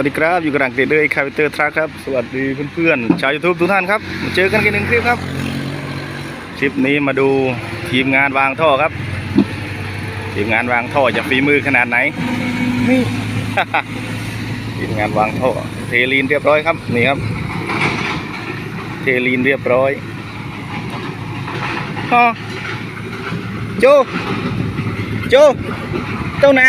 วัสดีครับ อยู่กับดังเตเดอร์คาวิเตอร์ทรัคครับ สวัสดีเพื่อนๆชาวยูทูบทุกท่านครับมาเจอกันกันหนึ่งคลิปครับ คลิปนี้มาดูทีมงานวางท่อครับ ทีมงานวางท่อจะฝีมือขนาดไหน นี่ ทีมงานวางท่อ เทลีนเรียบร้อยครับ นี่ครับ เทลีนเรียบร้อยฮอโจ โจ เจ้านา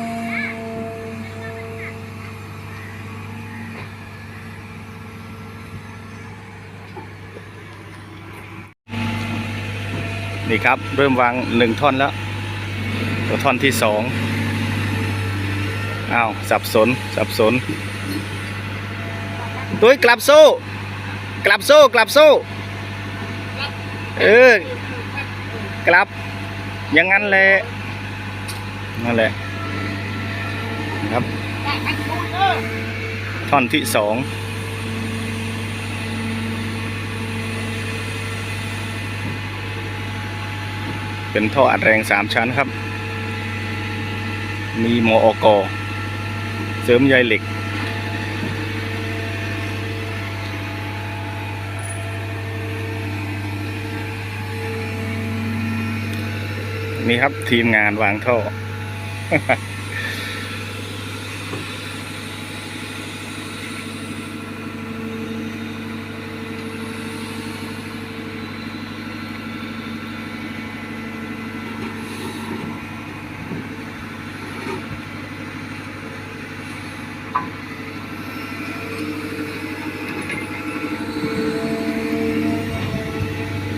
นี่ครับ เริ่มวางหนึ่งท่อนแล้วตัวท่อนที่สองอ้าวสับสนสับสนตุ้ยกลับโซ่ กลับโซ่ กลับโซ่ เออ กลับ อย่างนั้นแหละนั่นแหละครับ ท่อนที่สอง เป็นท่ออัดแรงสามชั้นครับ มีมออกเสริมใยเหล็ก นี่ครับทีมงานวางท่อ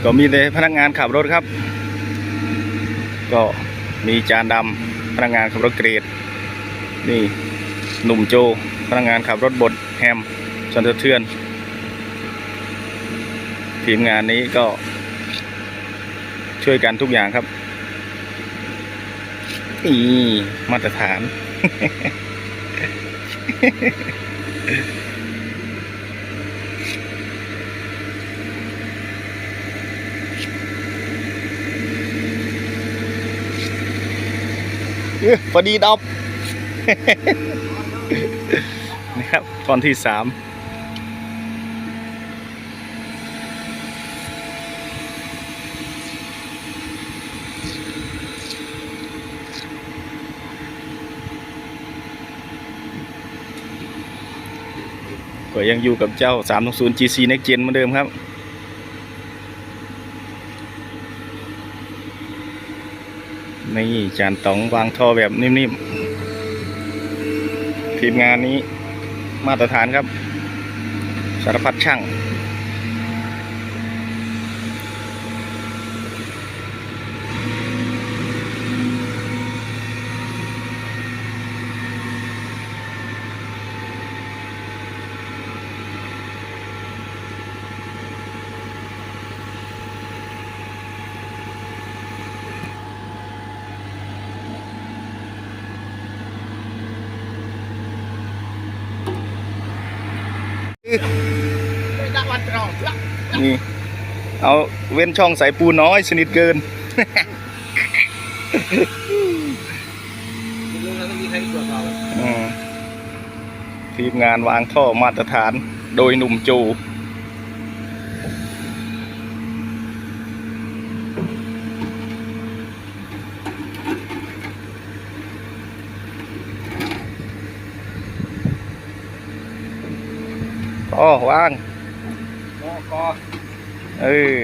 ก็มีแต่พนักงานขับรถครับ ก็มีจานดำพนักงานขับรถเกรด นี่หนุ่มโจพนักงานขับรถบดแฮมสันสะเทือน ทีมงานนี้ก็ช่วยกันทุกอย่างครับนี่มาตรฐาน พอดีดอบนะครับตอนที่สาม ก็ยังอยู่กับเจ้า360 GC Next Gen เหมือนเดิมครับ นี่จานตองวางท่อแบบนิ่มๆ ทีมงานนี้มาตรฐานครับ สารพัดช่าง นี่เอาเว้นช่องสายปูน้อยสนิทเกินทีมงานวางท่อมาตรฐานโดยหนุ่มจู อ๋อว่างเออ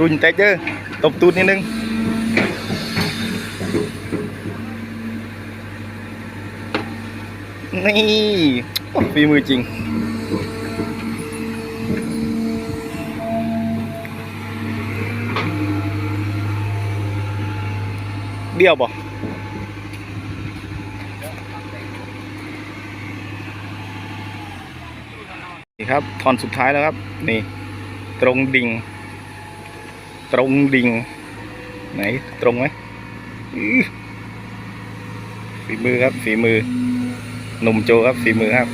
รุ่นใจเจอตบตูดนิดนึงนี่โอ้ฝีมือจริงเบี้ยวบ่ นี่ครับท่อนสุดท้ายแล้วครับ นี่ ตรงดิ่ง ตรงดิ่ง ไหนตรงไหมฝีมือครับฝีมือหนุ่มโจครับฝีมือครับ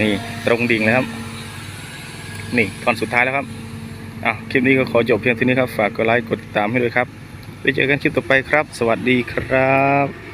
นี่ตรงดิ่งเลยครับ นี่ท่อนสุดท้ายแล้วครับอะคลิปนี้ก็ขอจบเพียงเท่านี้ครับ ฝากกดไลค์กดติดตามให้ด้วยครับไปเจอกันคลิปต่อไปครับ สวัสดีครับ